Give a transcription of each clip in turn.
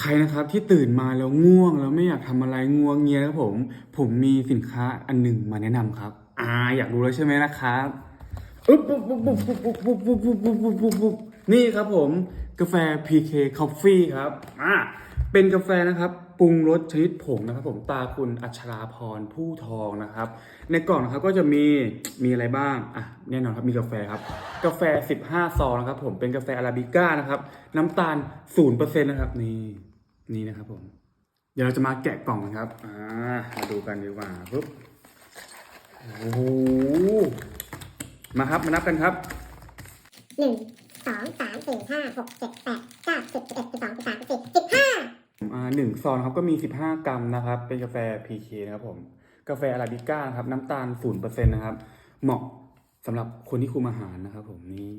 ใครนะครับที่ตื่นมาแล้วง่วงแล้วไม่อยากทำอะไรง่วงเงียนะครับผม ผมมีสินค้าอันหนึ่งมาแนะนำครับ อ่าอยากรู้แล้วใช่ไหมนะครับอุ๊บปุ๊บปุ๊บปุ๊บปุ๊บปุ๊บปุ๊บปุ๊บปุ๊บปุ๊บปุ๊บปุ๊บนี่ครับผมกาแฟ PK Coffee ครับอ่าเป็นกาแฟนะครับปรุงรสชนิดผงนะครับ ผมตาคุณอัชราพรผู้ทองนะครับ ในกล่องนะครับก็จะมีมีอะไรบ้างอะแน่นอนครับมีกาแฟครับ กาแฟ 15 ซองนะครับ ผมเป็นกาแฟอาราบิก้านะครับ น้ำตาล0%นะครับนี่ นี่นะครับผม เดี๋ยวเราจะมาแกะกล่องกันครับ อ่ามาดูกันดีกว่าปุ๊บโอ้โหมาครับมานับกันครับหนึ่งสองสามสี่ห้าหกเจ็ดแปดเก้าสิบสิบเอ็ดสิบสองสิบสามสิบสี่สิบห้าอ่าหนึ่งซองนะครับก็มี15กรัมนะครับ เป็นกาแฟ PK นะครับผม กาแฟอาราบิก้านะครับ น้ำตาล0%นะครับ เหมาะสำหรับคนที่คุมอาหารนะครับผมนี่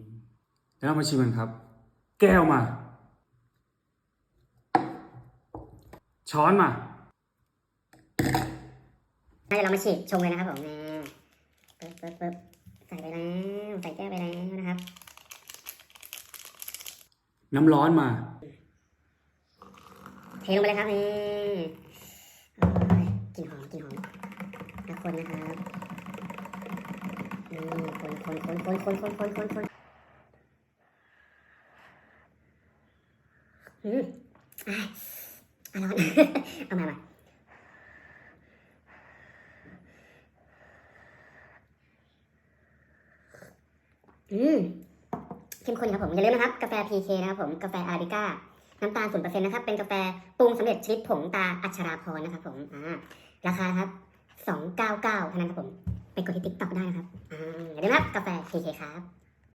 แล้วเรามาชิมกันครับ แก้วมา ช้อนมาเดี๋ยวเรามาฉีดชงเลยนะครับผมนี่ปึ๊บปึ๊บปึ๊บใส่ไปแล้วใส่แก้วไปแล้วนะครับ น้ำร้อนมา เทลงไปเลยครับนี่โอ้ยกลิ่นหอมกลิ่นหอมนะคนนะครับนี่คนคนคนคนคนคนคนคนคนอืม อะอะร้อนเอามามอืมเข้มข้นครับผม อย่าลืมนะครับ กาแฟ PK นะครับผม กาแฟอาราบิก้า น้ำตาลศูนเปอร์เซ็นต์นะครับ เป็นกาแฟปรุงสำเร็จชนิดผงตาอัชราพรนะครับผมอ่าราคาครับสองเก้าเก้าเท่านั้นครับผม ไปกดที่ติ๊กต็อกได้นะครับอ่าอย่าลืมนะครับ กาแฟ PK ครับ